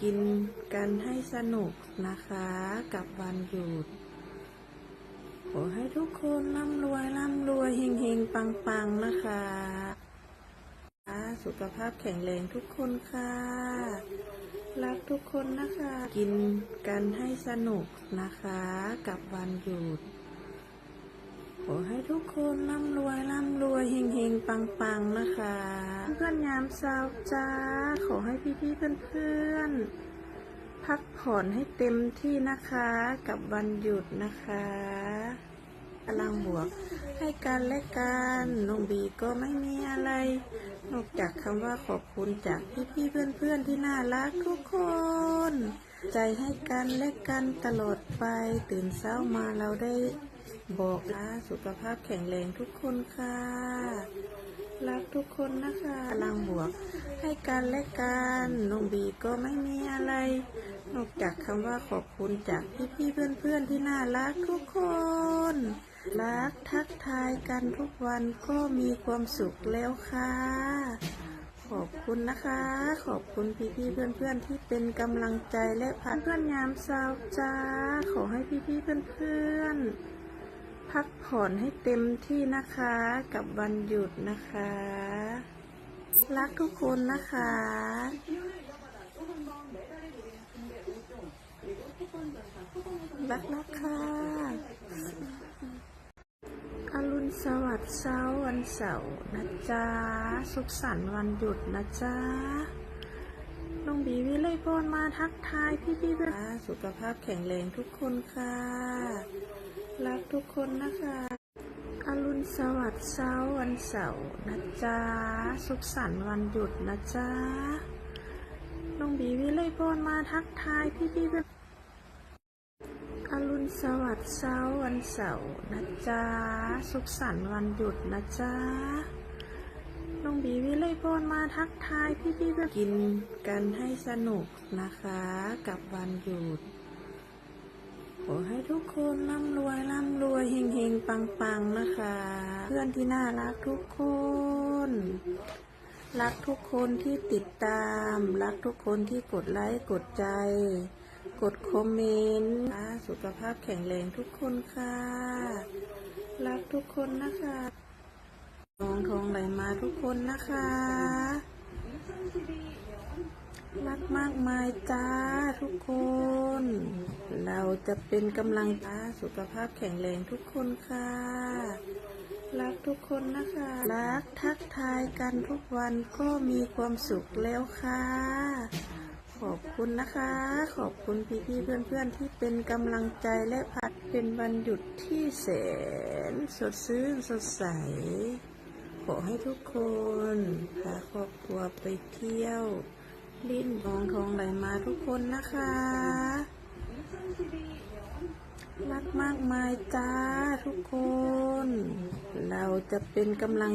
กินกันให้สนุกนะคะกับวันหยุด ขอให้ทุกคนร่ำรวยร่ำรวยเฮงเฮงปังปังนะคะ สุขภาพแข็งแรงทุกคนค่ะ รักทุกคนนะคะ กินกันให้สนุกนะคะกับวันหยุด ขอให้ทุกคนร่ำรวยร่ำรวยเฮงเฮงปังปังนะคะ เพื่อนยามเช้าจ้า ขอให้พี่พี่เพื่อนเพื่อนพักผ่อนให้เต็มที่นะคะกับวันหยุดนะคะพลังบวกให้กันและกันน้องบีก็ไม่มีอะไร นอกจากคำว่าขอบคุณจากพี่พี่เพื่อนเพื่อนๆที่น่ารักทุกคน ใจให้กันและกันตลอดไปตื่นเช้ามาเราได้ บอกนะสุขภาพแข็งแรงทุกคนค่ะ รักทุกคนนะคะพลังบวกให้กันและกันน้องบีก็ไม่มีอะไร นอกจากคำว่าขอบคุณจากพี่ๆเพื่อนๆที่น่ารักทุกคน รักทักทายกันทุกวันก็มีความสุขแล้วค่ะขอบคุณนะคะ ขอบคุณพี่ๆเพื่อนๆที่เป็นกำลังใจและผ่าเพื่อนยามเช้าจ้า ขอให้พี่ๆเพื่อนๆ พักผ่อนให้เต็มที่นะคะกับวันหยุดนะคะ รักทุกคนนะคะ รักนะคะอรุณสวัสดิ์เช้าวันเสาร์นะจ๊ะ สุขสันต์วันหยุดนะจ๊ะน้องบีวิไลพรมาทักทายพี่ๆเพื่สุขภาพแข็งแรงทุกคนค่ะ รักทุกคนนะคะ อรุณสวัสดิ์เช้าวันเสาร์นะจ๊ะ สุขสันต์วันหยุดนะจ๊ะน้องบีวิไลพรมาทักทายพี่ๆเพื่อนอรุณสวัสดิ์เช้าวันเสาร์นะจ๊ะ สุขสันต์วันหยุดนะจ๊ะน้องบีวิไลพรมาทักทายพี่ๆเพื่อนกินกันให้สนุกนะคะ กับวันหยุด ขอให้ทุกคนร่ำรวยร่ำรวยเฮงเฮงปังปังนะคะ เพื่อนที่น่ารักทุกคน รักทุกคนที่ติดตาม รักทุกคนที่กดไลค์กดใจ กดคอมเมนต์สุขภาพแข็งแรงทุกคนค่ะ รักทุกคนนะคะทองทองไหลมาทุกคนนะคะ รักมากมายจ้าทุกคน เราจะเป็นกำลังจ้าสุขภาพแข็งแรงทุกคนค่ะ รักทุกคนนะคะ รักทักทายกันทุกวันก็มีความสุขแล้วค่ะ ขอบคุณนะคะ ขอบคุณพี่ๆเพื่อนๆที่เป็นกำลังใจและพัดเป็นวันหยุดที่แสน สดชื่นสดใสขอให้ทุกคนพาครอบครัวไปเที่ยว ลิ้นทองทองไหลมาทุกคนนะคะ รักมากมายจ้าทุกคน เราจะเป็นกำลัง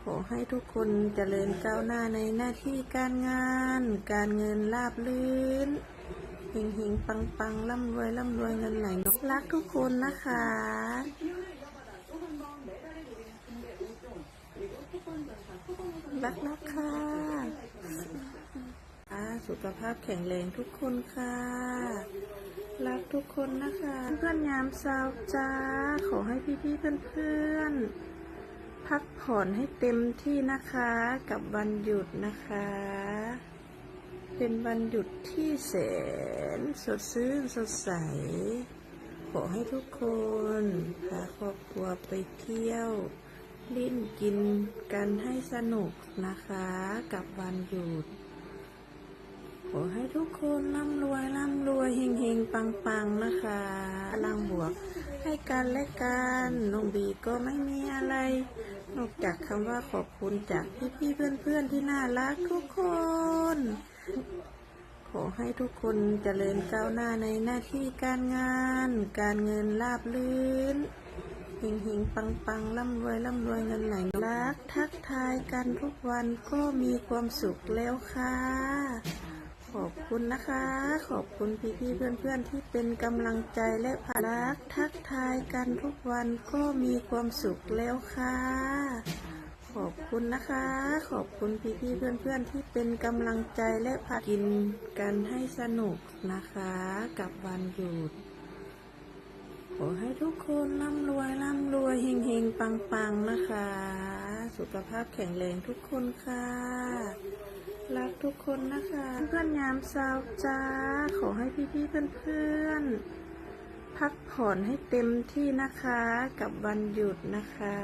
ขอให้ทุกคนเจริญก้าวหน้าในหน้าที่การงาน การเงินราบลื่นเฮงเฮงปังปังร่ำรวยร่ำรวยเงินไหลรักทุกคนนะคะรักนะคะ สุขภาพแข็งแรงทุกคนค่ะ รักทุกคนนะคะ เพื่อนยามเช้าจ้า ขอให้พี่ๆเพื่อนๆ พักผ่อนให้เต็มที่นะคะกับวันหยุดนะคะ เป็นวันหยุดที่แสนสดชื่นสดใส ขอให้ทุกคนพาครอบครัวไปเที่ยวลิ้นกินกันให้สนุกนะคะกับวันหยุด อให้ทุกคนร่ำรวยร่ำรวยเฮงเฮงปังปังนะคะพลังบวกให้กันและกันน้องบีก็ไม่มีอะไร นอกจากคำว่าขอบคุณจากพี่ๆเพื่อนๆที่น่ารักทุกคน ขอให้ทุกคนเจริญก้าวหน้าในหน้าที่การงาน การเงินราบลื่นเฮงเฮงปังปังร่ำรวยร่ำรวยเงินไหลรัก ทักทายกันทุกวันก็มีความสุขแล้วค่ะ ขอบคุณนะคะ ขอบคุณพี่ๆเพื่อนๆที่เป็นกำลังใจและพารักทักทายกันทุกวันก็มีความสุขแล้วค่ะ ขอบคุณนะคะ ขอบคุณพี่ๆเพื่อนๆที่เป็นกำลังใจและพากินกันให้สนุกนะคะ กับวันหยุดขอให้ทุกคนร่ำรวยร่ำรวยเฮงเฮงปังปังนะคะ สุขภาพแข็งแรงทุกคนค่ะ รักทุกคนนะคะ เพื่อนยามเช้าจ้า ขอให้พี่ๆเพื่อนๆ พักผ่อนให้เต็มที่นะคะกับวันหยุดนะคะ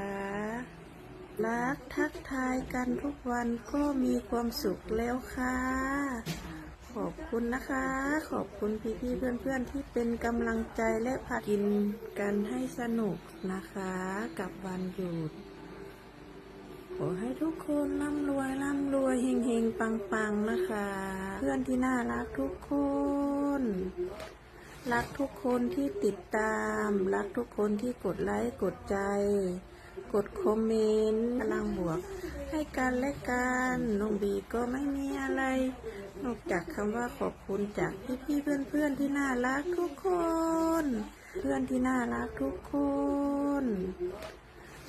รักทักทายกันทุกวันก็มีความสุขแล้วค่ะ ขอบคุณนะคะ ขอบคุณพี่ๆเพื่อนๆ ที่เป็นกำลังใจและพากินกันให้สนุกนะคะ กับวันหยุด ขอให้ทุกคนร่ำรวยร่ำรวยเฮงเฮงปังปังนะคะ เพื่อนที่น่ารักทุกคน รักทุกคนที่ติดตาม รักทุกคนที่กดไลค์กดใจ กดคอมเมนต์พลังบวก ให้กันและกันน้องบีก็ไม่มีอะไร นอกจากคำว่าขอบคุณจากพี่ๆเพื่อนๆที่น่ารักทุกคน เพื่อนที่น่ารักทุกคน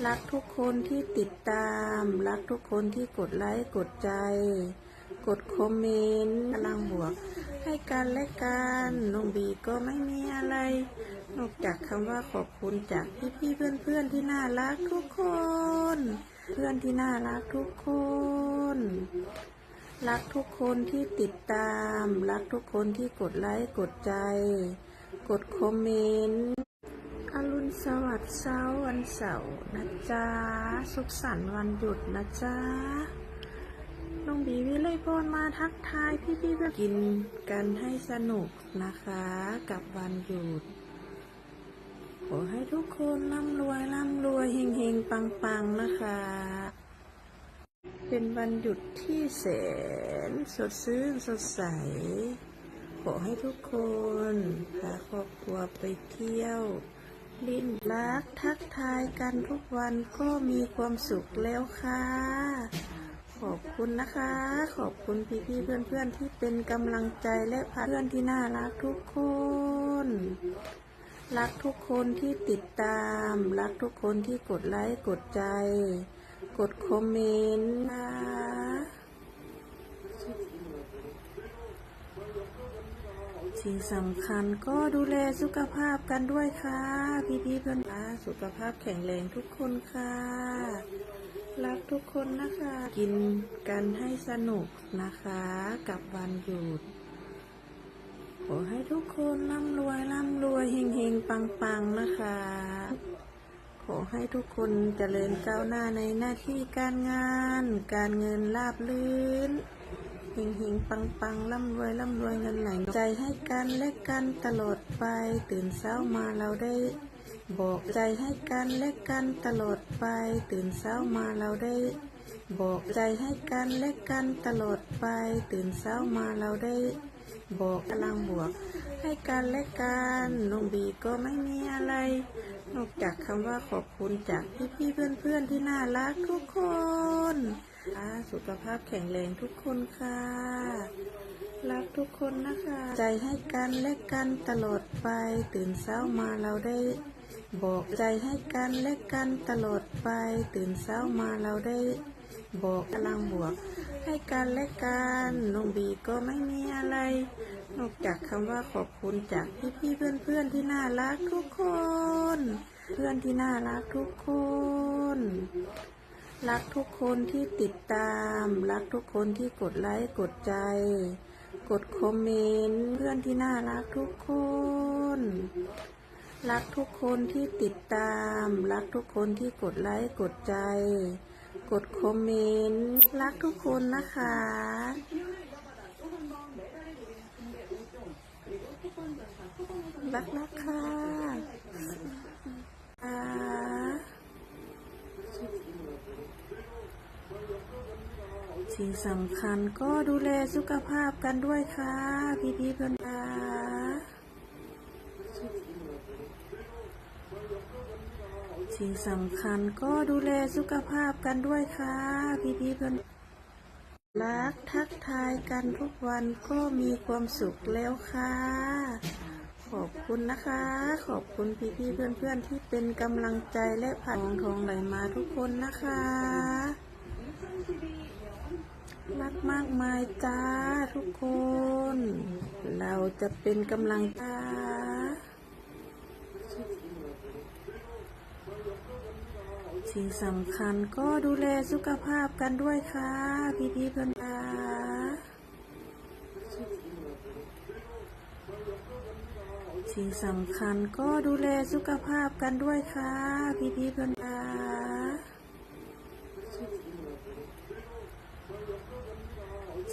รักทุกคนที่ติดตาม รักทุกคนที่กดไลค์กดใจ กดคอมเมนต์พลังบวก ให้กันและกันน้องบีก็ไม่มีอะไร นอกจากคำว่าขอบคุณจากพี่ๆเพื่อนๆที่น่ารักทุกคน เพื่อนที่น่ารักทุกคน รักทุกคนที่ติดตาม รักทุกคนที่กดไลค์กดใจ กดคอมเมนต์ อรุณสวัสดิ์เช้าวันเสาร์นะจ๊ะ สุขสันต์วันหยุดนะจ๊ะน้องบีวิไลพรมาทักทายพี่ๆเพื่กินกันให้สนุกนะคะ กับวันหยุด ขอให้ทุกคนร่ำรวยร่ำรวยเฮงเฮงปังปังนะคะ เป็นวันหยุดที่แสนสดชื่นสดใสขอให้ทุกคนพาครอบครัวไปเที่ยว ลินรักทักทายกันทุกวันก็มีความสุขแล้วค่ะ ขอบคุณนะคะ ขอบคุณพี่ๆเพื่อนๆที่เป็นกำลังใจและพเพื่อนที่น่ารักทุกคน รักทุกคนที่ติดตาม รักทุกคนที่กดไลค์กดใจ กดคอมเมนต์นะ สิ่งสำคัญก็ดูแลสุขภาพกันด้วยค่ะ พี่ๆเพื่อนๆสุขภาพแข็งแรงทุกคนค่ะ รักทุกคนนะคะ กินกันให้สนุกนะคะ กับวันหยุด ขอให้ทุกคนร่ำรวยร่ำรวยเฮงเฮงปังปังๆนะคะ ขอให้ทุกคนเจริญก้าวหน้าในหน้าที่การงาน การเงินราบลื่น เฮงเฮงปังปังร่ำรวยร่ำรวยเงินไหลใจให้กันและกันตลอดไป ตื่นเช้ามาเราได้บอกใจให้กันและกันตลอดไป ตื่นเช้ามาเราได้บอกใจให้กันและกันตลอดไป ตื่นเช้ามาเราได้บอกพลังบวก ให้กันและกันน้องบีก็ไม่มีอะไร นอกจากคำว่าขอบคุณจากพี่ๆเพื่อนๆที่น่ารักทุกคน อ่าสุขภาพแข็งแรงทุกคนค่ะ รักทุกคนนะคะ ใจให้กันและกันตลอดไป ตื่นเช้ามาเราได้บอกใจให้กันและกันตลอดไป ตื่นเช้ามาเราได้บอกพลังบวก ให้กันและกันน้องบีก็ไม่มีอะไร นอกจากคำว่าขอบคุณจากพี่ๆเพื่อนๆที่น่ารักทุกคน เพื่อนที่น่ารักทุกคน รักทุกคนที่ติดตาม รักทุกคนที่กดไลค์กดใจ กดคอมเมนต์เพื่อนที่น่ารักทุกคน รักทุกคนที่ติดตาม รักทุกคนที่กดไลค์กดใจ กดคอมเมนต์รักทุกคนนะคะรักนะคะอ่า สิ่งสำคัญก็ดูแลสุขภาพกันด้วยค่ะ พี่ๆเพื่อนค่ะสิ่งสำคัญก็ดูแลสุขภาพกันด้วยค่ะ พี่ๆเพื่อนรักทักทายกันทุกวันก็มีความสุขแล้วค่ะ ขอบคุณนะคะ ขอบคุณพี่ๆเพื่อนๆที่เป็นกำลังใจและผ่านทองไหลมาทุกคนนะคะ มากมายจ้าทุกคน เราจะเป็นกำลังใจสิ่งสำคัญก็ดูแลสุขภาพกันด้วยค่ะ พี่พี่เพื่อนๆค่ะสิ่งสำคัญก็ดูแลสุขภาพกันด้วยค่ะ พี่พี่เพื่อนๆค่ะ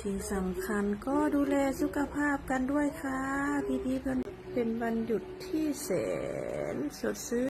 สิ่งสำคัญก็ดูแลสุขภาพกันด้วยค่ะ พี่พี่ๆเพื่อนเป็นวันหยุดที่แสนสดชื่น